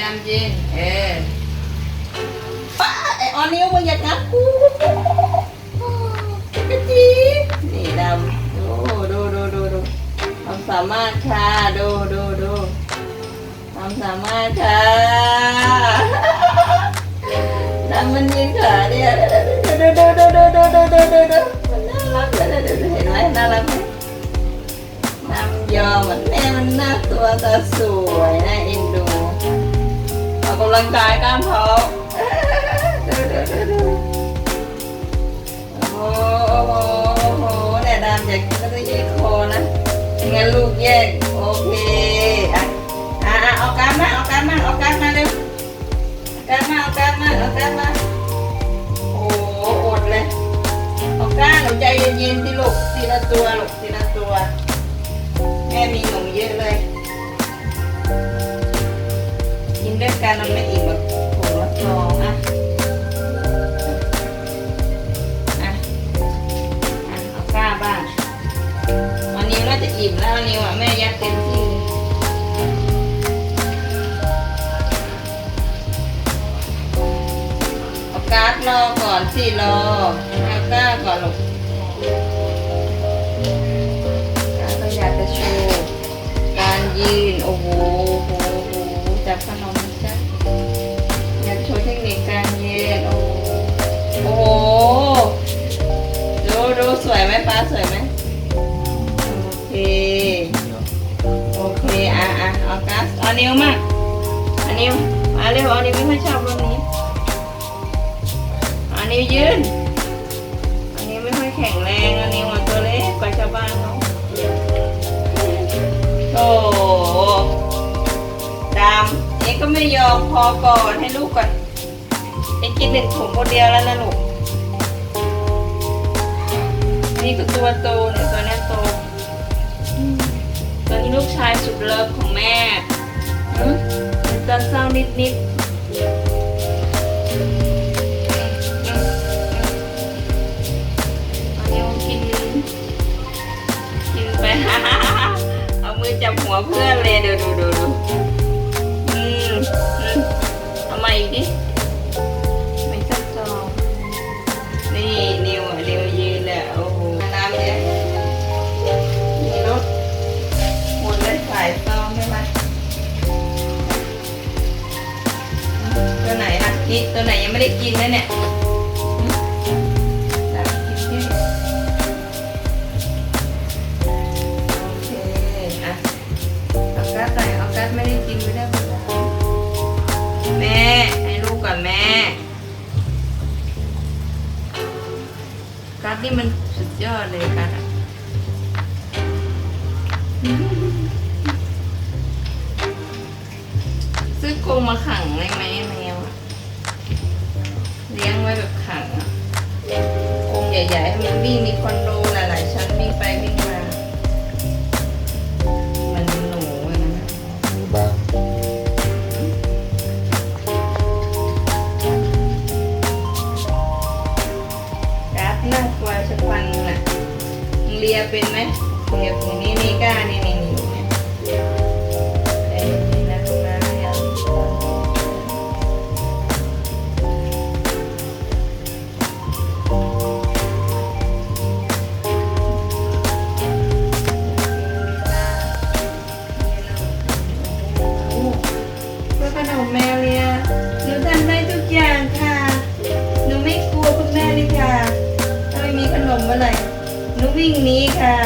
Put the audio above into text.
ดำยืนเออป้าไอออนนิ้วมึงอย่างับกูกระจีนี่ดำดูดูดูดูดูความสามารถค่ะดูดูดูความสามารถค่ะดำมันยืนขาเนี่ยดูดูดูดูดูดูดูดูดูมันน่ารักเลยดูดูเห็นไหมน่ารักไหมน้ำยอมมันแม่มันหน้าตัวตาสวยน่าเอ็นดูออ กกำลังกายกล้ามท้องโอ้โหโอ้โหแต่ดำอยากกินก็ต้องแยกคอนะไม่งั้นลูกแยก โอเค อะอะเอากล้ามมาเอากล้ามมาเอากล้ามมาเร็วกล้ามมาเอากล้ามมาเอากล้ามมาโอ้โหอดเลยเอากล้ามหนูใจเย็นๆสิลูกทีละตัวลูกที กินด้วยกันมันไม่อิ่มแบบผงละซองอะอะอะเอาก้าบ้างวันนี้น่าจะอิ่มแล้ววันนี้อะแม่ยัดเต็มที่เอาการ์ดรอก่อนสิรอเอาก้าก่อนลูกการก็อยากจะชว์การยืนโอ้โห สวยไหมป้าสวยไหมโอเค โอเค อะอะเอากัสเอานิ้วมาเอานิ้วมาเร็วเอานิ้วไม่ค่อยชอบรุ่นนี้เอานิ้วยืนอันนี้ไม่ค่อยแข็งแรงอันนี้มันตัวเล็กกว่าชาวบ้านเขาโอ้ดำเอ็งก็ไม่ยอมพอก่อนให้ลูกก่อนเอ็งกินหนึ่งถุงคนเดียวแล้วนะลูก นี่ก็ตัวโตเนี่ยตัวเนี้ยโตตัวนี้ลูกชายสุดเลิฟของแม่เป็นตอนเศร้านิดนิดๆอืมอืมอืมอันนี้กินกินไปเอามือจับหัวเพื่อนเลยดูดูดูดูอืมอืมเอามาอีกดิ นล่ะนี่ตัวไหนยังไม่ได้กินเลยเนี่ยอืมอยากกินที่โอเคอะเอากัสใส่เอากัสไม่ได้กินไม่ได้ไม่ได้แม่ให้ลูกก่อนแม่กัสนี่มันสุดยอดเลยกัสอะซื้อกรงมาขังได้ไหมแมวอะ เลี้ยงไว้แบบขังอะกรงใหญ่ๆให้มันวิ่งมีคอนโดหลายๆชั้นวิ่งไปวิ่งมา มันหนูอะนะมีบ้างกราฟน่ากลัวชะฟันน่ะมึงเลียเป็นไหมเลียอย่างนี้นี่กล้านี่ ของแมวเลียหนูทำได้ทุกอย่างค่ะ หนูไม่กลัวคุณแม่เลยค่ะ ถ้าไม่มีขนมเมื่อไหร่หนูวิ่งหนีค่ะ